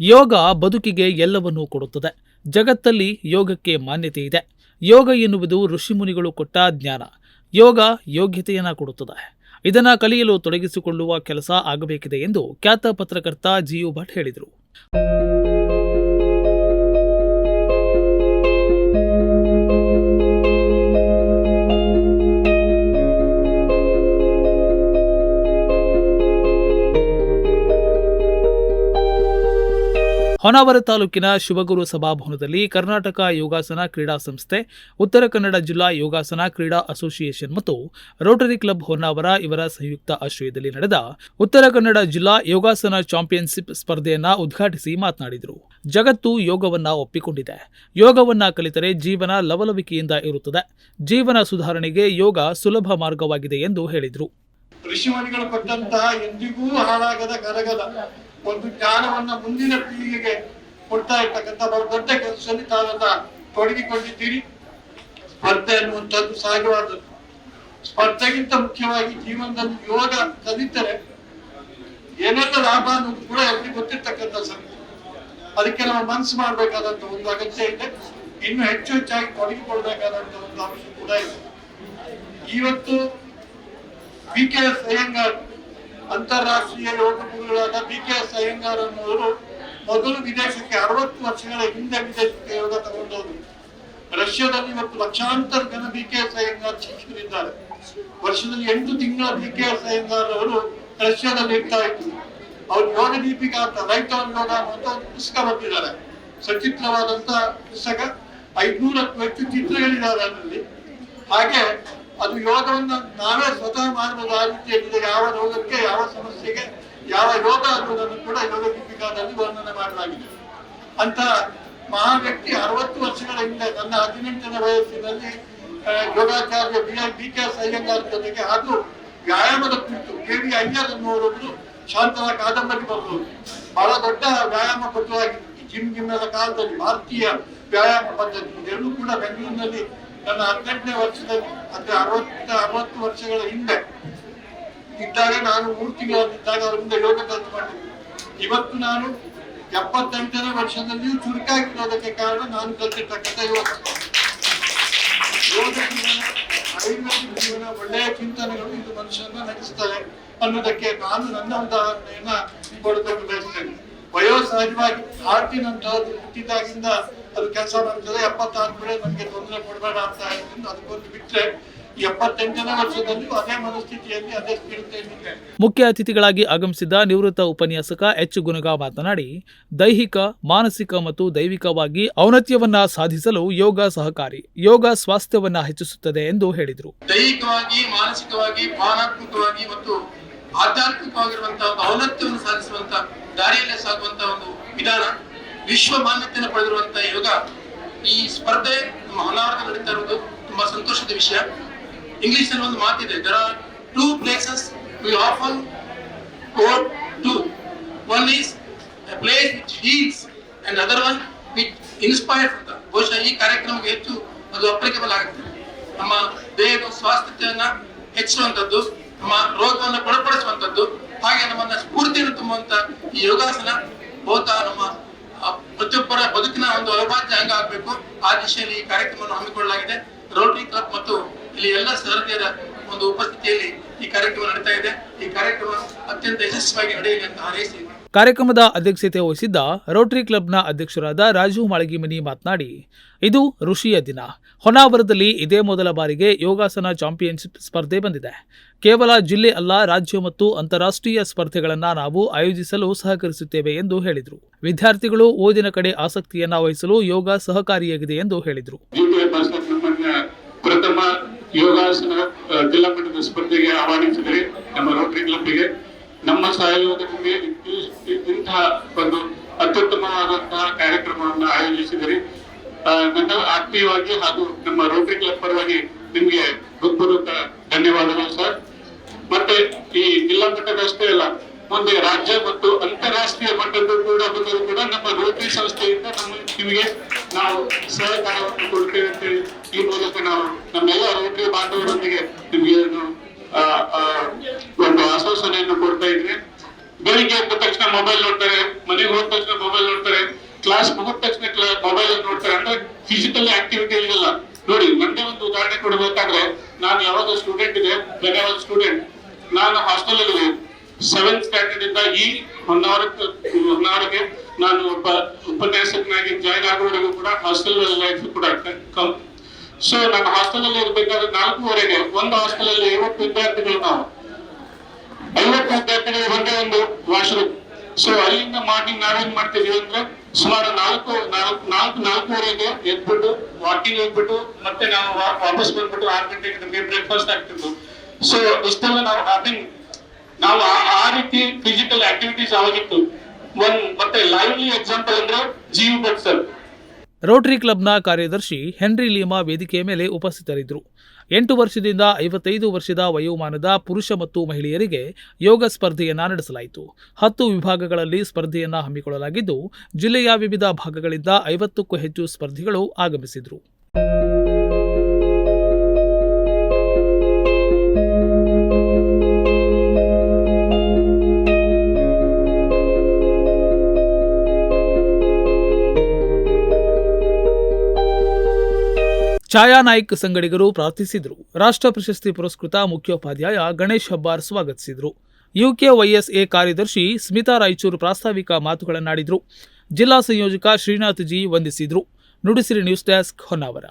ಯೋಗ ಬದುಕಿಗೆ ಎಲ್ಲವನ್ನೂ ಕೊಡುತ್ತದೆ. ಜಗತ್ತಲ್ಲಿ ಯೋಗಕ್ಕೆ ಮಾನ್ಯತೆ ಇದೆ. ಯೋಗ ಎನ್ನುವುದು ಋಷಿಮುನಿಗಳು ಕೊಟ್ಟ ಜ್ಞಾನ. ಯೋಗ ಯೋಗ್ಯತೆಯನ್ನು ಕೊಡುತ್ತದೆ. ಇದನ್ನು ಕಲಿಯಲು ತೊಡಗಿಸಿಕೊಳ್ಳುವ ಕೆಲಸ ಆಗಬೇಕಿದೆ ಎಂದು ಖ್ಯಾತ ಪತ್ರಕರ್ತ ಜಿಯು ಭಟ್ ಹೇಳಿದರು. ಹೊನ್ನಾವರ ತಾಲೂಕಿನ ಶಿವಗುರು ಸಭಾಭವನದಲ್ಲಿ ಕರ್ನಾಟಕ ಯೋಗಾಸನ ಕ್ರೀಡಾ ಸಂಸ್ಥೆ, ಉತ್ತರ ಕನ್ನಡ ಜಿಲ್ಲಾ ಯೋಗಾಸನ ಕ್ರೀಡಾ ಅಸೋಸಿಯೇಷನ್ ಮತ್ತು ರೋಟರಿ ಕ್ಲಬ್ ಹೊನ್ನಾವರ ಇವರ ಸಂಯುಕ್ತ ಆಶ್ರಯದಲ್ಲಿ ನಡೆದ ಉತ್ತರ ಕನ್ನಡ ಜಿಲ್ಲಾ ಯೋಗಾಸನ ಚಾಂಪಿಯನ್ಶಿಪ್ ಸ್ಪರ್ಧೆಯನ್ನ ಉದ್ಘಾಟಿಸಿ ಮಾತನಾಡಿದರು. ಜಗತ್ತು ಯೋಗವನ್ನ ಒಪ್ಪಿಕೊಂಡಿದೆ. ಯೋಗವನ್ನ ಕಲಿತರೆ ಜೀವನ ಲವಲವಿಕೆಯಿಂದ ಇರುತ್ತದೆ. ಜೀವನ ಸುಧಾರಣೆಗೆ ಯೋಗ ಸುಲಭ ಮಾರ್ಗವಾಗಿದೆ ಎಂದು ಹೇಳಿದರು. ಒಂದು ಜ್ಞಾನವನ್ನ ಮುಂದಿನ ಪೀಳಿಗೆಗೆ ಕೊಡ್ತಾ ಇರ್ತಕ್ಕಂಥ ಬಹಳ ದೊಡ್ಡ ಕೆಲಸದಲ್ಲಿ ತಾವೆಲ್ಲ ತೊಡಗಿಕೊಂಡಿದ್ದೀರಿ. ಸ್ಪರ್ಧೆ ಅನ್ನುವಂಥದ್ದು ಸಹಜವಾದದ್ದು ಸ್ಪರ್ಧೆಗಿಂತ ಮುಖ್ಯವಾಗಿ ಜೀವನದಲ್ಲಿ ಯೋಗ ಕಲಿತರೆ ಏನೆಲ್ಲ ಲಾಭ ಅನ್ನೋದು ಕೂಡ ಎಲ್ಲಿ ಗೊತ್ತಿರ್ತಕ್ಕಂಥ ಸಂಗತಿ. ಅದಕ್ಕೆ ನಾವು ಮನಸ್ಸು ಮಾಡಬೇಕಾದಂತ ಒಂದು ಅಗತ್ಯ ಇದೆ. ಇನ್ನು ಹೆಚ್ಚು ಹೆಚ್ಚಾಗಿ ತೊಡಗಿಕೊಳ್ಬೇಕಾದಂತ ಒಂದು ಅಂಶ ಕೂಡ ಇದೆ. ಇವತ್ತು ವಿ ಕೆ ಎಸ್ ಅಯ್ಯಂಗಾರ್ ಅಂತಾರಾಷ್ಟ್ರೀಯ ಯೋಗ ಗುರುಗಳಾದ ಬಿ ಕೆ ಎಸ್ ಅಯ್ಯಂಗಾರ್ ಅನ್ನೋರು ಮೊದಲು ವಿದೇಶಕ್ಕೆ ಅರವತ್ತು ವರ್ಷಗಳ ಹಿಂದೆ ವಿದೇಶಕ್ಕೆ ಯೋಗ ತಗೊಂಡೋದ್ರು ರಷ್ಯಾದಲ್ಲಿ ಇವತ್ತು ಲಕ್ಷಾಂತರ ಜನ ಬಿ ಕೆ ಎಸ್ ಅಯ್ಯಂಗಾರ್ ಶಿಕ್ಷಕರಿದ್ದಾರೆ. ವರ್ಷದಲ್ಲಿ ಎಂಟು ತಿಂಗಳ ಬಿ ಕೆ ಎಸ್ ಅಯ್ಯಂಗಾರ್ ಅವರು ರಷ್ಯಾದಲ್ಲಿ ಇರ್ತಾ ಇದ್ರು. ಅವ್ರು ಯೋಗ ದೀಪಿಕಾ ಅಂತ ರೈತ ಯೋಗ ಅನ್ನುವಂತ ಒಂದು ಪುಸ್ತಕ ಬರೆದಿದ್ದಾರೆ ಸಚಿತ್ರವಾದಂತ ಪುಸ್ತಕ. ಐದ್ನೂರಕ್ಕೂ ಹೆಚ್ಚು ಚಿತ್ರಗಳಿದ್ದಾರೆ ಅದರಲ್ಲಿ. ಹಾಗೆ ಅದು ಯೋಗವನ್ನು ನಾವೇ ಸ್ವತಃ ಮಾಡಬಹುದು ಆ ರೀತಿಯಲ್ಲಿ ಯಾವ ರೋಗಕ್ಕೆ, ಯಾವ ಸಮಸ್ಯೆಗೆ, ಯಾವ ಯೋಗ ಅನ್ನೋದನ್ನು ಕೂಡ ಯೋಗ ದೀಪಿಕಾದಲ್ಲಿ ವರ್ಣನೆ ಮಾಡಲಾಗಿದೆ. ಅಂತ ಮಹಾ ವ್ಯಕ್ತಿ ಅರವತ್ತು ವರ್ಷಗಳ ಹಿಂದೆ ನನ್ನ ಹದಿನೆಂಟನೇ ವಯಸ್ಸಿನಲ್ಲಿ ಯೋಗಾಚಾರ್ಯ B R B K S Iyengar ಜೊತೆಗೆ ಹಾಗೂ ವ್ಯಾಯಾಮದ ಕುರಿತು ಕೆ ವಿ ಅಯ್ಯರ್ ಅನ್ನುವರೊಬ್ಬರು ಶಾಂತನ ಕಾದಂಬರಿ ಬರೆದವರು. ಬಹಳ ದೊಡ್ಡ ವ್ಯಾಯಾಮ ಪಟುವಾಗಿತ್ತು ಜಿಮ್ ಜಿಮ್ನದ ಕಾಲದಲ್ಲಿ ಭಾರತೀಯ ವ್ಯಾಯಾಮ ಪದ್ಧತಿ ಇದೆಲ್ಲೂ ಕೂಡ ಬೆಂಗಳೂರಿನಲ್ಲಿ ನನ್ನ ಹದಿನೆಂಟನೇ ವರ್ಷದಲ್ಲಿ, ಅಂದ್ರೆ ಅರವತ್ತ, ಅರವತ್ತು ವರ್ಷಗಳ ಹಿಂದೆ ಇದ್ದಾಗ ನಾನು ಮೂರು ತಿಂಗಳಲ್ಲಿದ್ದಾಗ ಅವ್ರ ಮುಂದೆ ಯೋಗ ತಂದು ಮಾಡಿದ್ದೆ. ಇವತ್ತು ನಾನು ಎಪ್ಪತ್ತೆಂಟನೇ ವರ್ಷದಲ್ಲಿಯೂ ಚುರುಕಾಗಿರೋದಕ್ಕೆ ಕಾರಣ ನಾನು ಕಲ್ತಿರ್ತಕ್ಕಂಥ ಯೋಗ ಯೋಗ ಜೀವನ ಆಯುರ್ವೇದಿಕ್ ಜೀವನ, ಒಳ್ಳೆಯ ಚಿಂತನೆಗಳು ಇದು ಮನುಷ್ಯನ ನಡೆಸ್ತವೆ ಅನ್ನೋದಕ್ಕೆ ನಾನು ನನ್ನ ಉದಾಹರಣೆಯನ್ನ ಕೊಡೋದಕ್ಕೆ ಬಯಸ್ತೇನೆ ವಯೋ ಸಹಜವಾಗಿ ಹಾರ್ಟಿನಂತಹದ್ದು ಹುಟ್ಟಿದಾಗಿಂದ ಅದು ಕೆಲಸ ಮಾಡ್ತದೆ ಎಪ್ಪತ್ತಾದ್ಮೇಲೆ ನನಗೆ ತೊಂದರೆ ಕೊಡಬೇಡ ಅಂತ ಹೇಳಿದ್ರು ಅದಕ್ಕೊಂದು ಬಿಟ್ಟರೆ ಮುಖ್ಯ ಅತಿಥಿಗಳಾಗಿ ಆಗಮಿಸಿದ್ದ ನಿವೃತ್ತ ಉಪನ್ಯಾಸಕ ಎಚ್ ಗುನಗ ಮಾತನಾಡಿ ದೈಹಿಕ ಮಾನಸಿಕ ಮತ್ತು ದೈವಿಕವಾಗಿ ಔನ್ನತ್ಯವನ್ನ ಸಾಧಿಸಲು ಯೋಗ ಸಹಕಾರಿ ಯೋಗ ಸ್ವಾಸ್ಥ್ಯವನ್ನ ಹೆಚ್ಚಿಸುತ್ತದೆ ಎಂದು ಹೇಳಿದರು. ದೈಹಿಕವಾಗಿ ಮಾನಸಿಕವಾಗಿ ಭಾವನಾತ್ಮಕವಾಗಿ ಮತ್ತು ಆಧ್ಯಾತ್ಮಿಕವಾಗಿರುವಂತಹ ಔನತ್ಯವನ್ನು ಔನ್ನತ್ಯವನ್ನು ಸಾಧಿಸುವಂತ ದಾರಿಯಲ್ಲೇ ಸಾಗುವಂತಹ ಒಂದು ವಿಧಾನ ವಿಶ್ವ ಮಾನ್ಯತೆಯನ್ನು ಪಡೆದಿರುವಂತಹ ಯೋಗ ಈ ಸ್ಪರ್ಧೆ ನಮ್ಮ ಹೊನ್ನಾವರದಲ್ಲಿ ನಡೀತಾ ಇರುವುದು ತುಂಬಾ ಸಂತೋಷದ ವಿಷಯ. ಇಂಗ್ಲಿಷ್ನಲ್ಲಿ ಒಂದು ಮಾತಿದೆ there are two places we often go to one is place place heals heals and other one inspire ಅಂತ. ಬಹುಶಃ ಈ ಕಾರ್ಯಕ್ರಮಕ್ಕೆ ಹೆಚ್ಚು ಅದು ಅಪ್ಲಿಕೇಬಲ್ ಆಗುತ್ತೆ. ನಮ್ಮ ದೇಹದ ಸ್ವಾಸ್ಥ್ಯತೆಯನ್ನ ಹೆಚ್ಚಿಸುವಂತದ್ದು, ನಮ್ಮ ರೋಗವನ್ನು ಗುಣಪಡಿಸುವಂತದ್ದು, ಹಾಗೆ ನಮ್ಮನ್ನ ಸ್ಫೂರ್ತಿಯನ್ನು ತುಂಬುವಂತ ಈ ಯೋಗಾಸನ ಬಹುತಃ ನಮ್ಮ ಪ್ರತಿಯೊಬ್ಬರ ಬದುಕಿನ ಒಂದು ಅವಿಭಾಜ್ಯ ಅಂಗ ಆಗಬೇಕು ಆ ದಿಶೆಯಲ್ಲಿ ಈ ಕಾರ್ಯಕ್ರಮವನ್ನು ಹಮ್ಮಿಕೊಳ್ಳಲಾಗಿದೆ. ರೋಟರಿ ಕ್ಲಬ್ ಮತ್ತು ಇಲ್ಲಿ ಎಲ್ಲ ಸದಸ್ಯರ ಒಂದು ಉಪಸ್ಥಿತಿಯಲ್ಲಿ ಈ ಕಾರ್ಯಕ್ರಮ ನಡೀತಾ ಇದೆ. ಈ ಕಾರ್ಯಕ್ರಮ ಅತ್ಯಂತ ಯಶಸ್ವಿಯಾಗಿ ನಡೆಯಲಿ ಅಂತ ಹಾರೈಸಿ. ಕಾರ್ಯಕ್ರಮದ ಅಧ್ಯಕ್ಷತೆ ವಹಿಸಿದ್ದ ರೋಟರಿ ಕ್ಲಬ್ನ ಅಧ್ಯಕ್ಷರಾದ ರಾಜು ಮಾಳಗಿಮನಿ ಮಾತನಾಡಿ ಇದು ಋಷಿಯ ದಿನ. ಹೊನ್ನಾವರದಲ್ಲಿ ಇದೇ ಮೊದಲ ಬಾರಿಗೆ ಯೋಗಾಸನ ಚಾಂಪಿಯನ್ಶಿಪ್ ಸ್ಪರ್ಧೆ ಬಂದಿದೆ. ಕೇವಲ ಜಿಲ್ಲೆ ಅಲ್ಲ ರಾಜ್ಯ ಮತ್ತು ಅಂತಾರಾಷ್ಟ್ರೀಯ ಸ್ಪರ್ಧೆಗಳನ್ನು ನಾವು ಆಯೋಜಿಸಲು ಸಹಕರಿಸುತ್ತೇವೆ ಎಂದು ಹೇಳಿದರು. ವಿದ್ಯಾರ್ಥಿಗಳು ಓದಿನ ಕಡೆ ಆಸಕ್ತಿಯನ್ನು ವಹಿಸಲು ಯೋಗ ಸಹಕಾರಿಯಾಗಿದೆ ಎಂದು ಹೇಳಿದರು. ಯೋಗಾಸನ ಜಿಲ್ಲಾ ಮಟ್ಟದ ಸ್ಪರ್ಧೆಗೆ ಆಹ್ವಾನಿಸಿದರೆ ನಮ್ಮ ರೋಟರಿ ಕ್ಲಬ್ಗೆ ನಮ್ಮ ಸಹಯೋಗದಲ್ಲಿ ಇಂತಹ ಒಂದು ಅತ್ಯುತ್ತಮವಾದಂತಹ ಕಾರ್ಯಕ್ರಮವನ್ನು ಆಯೋಜಿಸಿದರೆ ನನ್ನ ಆತ್ಮೀಯವಾಗಿ ಹಾಗೂ ನಮ್ಮ ರೋಟರಿ ಕ್ಲಬ್ ಪರವಾಗಿ ನಿಮ್ಗೆ ಹೃತ್ಪೂರ್ವಕ ಧನ್ಯವಾದಗಳು ಸರ್. ಮತ್ತೆ ಈ ಜಿಲ್ಲಾ ಮಟ್ಟದಷ್ಟೇ ಅಲ್ಲ ಮುಂದೆ ರಾಜ್ಯ ಮತ್ತು ಅಂತಾರಾಷ್ಟ್ರೀಯ ಮಟ್ಟದ ಕೂಡ ಬಂದರೂ ಕೂಡ ನಮ್ಮ ರೋಟರಿ ಸಂಸ್ಥೆಯಿಂದ ನಮ್ಮ ನಿಮಗೆ ನಾವು ಸಹಕಾರವನ್ನು ಕೊಡ್ತೇವೆ ಅಂತ ಹೇಳಿ ಈ ಮೂಲಕ ನಾವು ನಮ್ಮೆಲ್ಲ ರೋಟರಿ ಬಾಂಧವರೊಂದಿಗೆ ನಿಮಗೆ ಒಂದು, ಆಶ್ವಾಸನೆಯನ್ನು ಕೊಡ್ತಾ ಇದ್ರೆ ಬೆಳಿಗ್ಗೆ ಎದ್ದ ತಕ್ಷಣ ಮೊಬೈಲ್ ನೋಡ್ತಾರೆ ಮನೆಗೆ ಹೋದ ತಕ್ಷಣ ಮೊಬೈಲ್ ನೋಡ್ತಾರೆ ಕ್ಲಾಸ್ ಮುಗಿದ ತಕ್ಷಣ ಮೊಬೈಲ್ ನೋಡ್ತಾರೆ. ಅಂದ್ರೆ ಫಿಸಿಕಲ್ ಆಕ್ಟಿವಿಟಿ ಇರಲಿಲ್ಲ ನೋಡಿ ಒಂದೇ ಒಂದು ಉದಾಹರಣೆ ಕೊಡಬೇಕಾದ್ರೆ ನಾನು ಯಾವಾಗ ಸ್ಟೂಡೆಂಟ್ ಇದೆ ಬೇರೆ ಒಂದು ಸ್ಟೂಡೆಂಟ್ ನಾನು ಹಾಸ್ಟೆಲ್ ಅಲ್ಲಿ ಸೆವೆಂತ್ ಸ್ಟ್ಯಾಂಡರ್ಡ್ ಇಂದ ಈ ಹೊನ್ನಾವರ ಹೊನ್ನಾವರಿಗೆ ನಾನು ಒಬ್ಬ ಉಪನ್ಯಾಸಕನಾಗಿ ಜಾಯ್ನ್ ಆಗೋವರೆಗೂ ಕೂಡ ಹಾಸ್ಟೆಲ್ ಲೈಫ್ ಕೂಡ ಸೊ ನಾನು ಹಾಸ್ಟೆಲ್ ಅಲ್ಲಿ ಇರ್ಬೇಕಾದ್ರೆ ನಾಲ್ಕೂವರೆಗೆ, ಒಂದು ಹಾಸ್ಟೆಲ್ ಅಲ್ಲಿ ಐವತ್ತು ವಿದ್ಯಾರ್ಥಿಗಳು ನಾವು. ಐವತ್ತು ವಿದ್ಯಾರ್ಥಿಗಳು ಒಂದೇ ಒಂದು ವಾಶ್ರೂಮ್ ಸೊ ಅಲ್ಲಿಂದ ಮಾರ್ನಿಂಗ್ ನಾವೇನ್ ಮಾಡ್ತಿದೀವಿ ಅಂದ್ರೆ ಸುಮಾರು ನಾಲ್ಕು ನಾಲ್ಕು ನಾಲ್ಕು, ನಾಲ್ಕೂವರೆಗೆ ಎದ್ಬಿಟ್ಟು ವಾಕಿಂಗ್ ಹೋಗ್ಬಿಟ್ಟು, ಮತ್ತೆ ನಾವು ವಾಪಸ್ ಬಂದ್ಬಿಟ್ಟು ಆರು ಗಂಟೆಗೆ ನಮಗೆ ಬ್ರೇಕ್ಫಾಸ್ಟ್ ಆಗ್ತಿತ್ತು. ಸೊ ಇಷ್ಟೆಲ್ಲ ನಾವು ಐ ನಾವು ಆ- ರೀತಿ ಫಿಸಿಕಲ್ ಆಕ್ಟಿವಿಟೀಸ್ ಆಗಿತ್ತು. ಒಂದ್ ಮತ್ತೆ ಲೈವ್ಲಿ ಎಕ್ಸಾಂಪಲ್ ಅಂದ್ರೆ ಜೀವ್ ಭಟ್ ಸರ್ ರೋಟರಿ ಕ್ಲಬ್ನ ಕಾರ್ಯದರ್ಶಿ ಹೆನ್ರಿ ಲೀಮಾ ವೇದಿಕೆಯ ಮೇಲೆ ಉಪಸ್ಥಿತರಿದ್ದರು. ಎಂಟು ವರ್ಷದಿಂದ ಐವತ್ತೈದು ವರ್ಷದ ವಯೋಮಾನದ ಪುರುಷ ಮತ್ತು ಮಹಿಳೆಯರಿಗೆ ಯೋಗ ಸ್ಪರ್ಧೆಯನ್ನು ನಡೆಸಲಾಯಿತು. ಹತ್ತು ವಿಭಾಗಗಳಲ್ಲಿ ಸ್ಪರ್ಧೆಯನ್ನು ಹಮ್ಮಿಕೊಳ್ಳಲಾಗಿದ್ದು, ಜಿಲ್ಲೆಯ ವಿವಿಧ ಭಾಗಗಳಿಂದ ಐವತ್ತಕ್ಕೂ ಹೆಚ್ಚು ಸ್ಪರ್ಧಿಗಳು ಆಗಮಿಸಿದರು. ಛಾಯಾ ನಾಯ್ಕ್ ಸಂಗಡಿಗರು ಪ್ರಾರ್ಥಿಸಿದರು. ರಾಷ್ಟ್ರ ಪ್ರಶಸ್ತಿ ಪುರಸ್ಕೃತ ಮುಖ್ಯೋಪಾಧ್ಯಾಯ ಗಣೇಶ್ ಹಬ್ಬಾರ್ ಸ್ವಾಗತಿಸಿದರು. ಯುಕೆ ವೈಎಸ್ಎ ಕಾರ್ಯದರ್ಶಿ ಸ್ಮಿತಾ ರಾಯಚೂರು ಪ್ರಾಸ್ತಾವಿಕ ಮಾತುಗಳನ್ನಾಡಿದರು. ಜಿಲ್ಲಾ ಸಂಯೋಜಕ ಶ್ರೀನಾಥ್ ಜಿ ವಂದಿಸಿದರು. Nudisiri news desk Honnavar.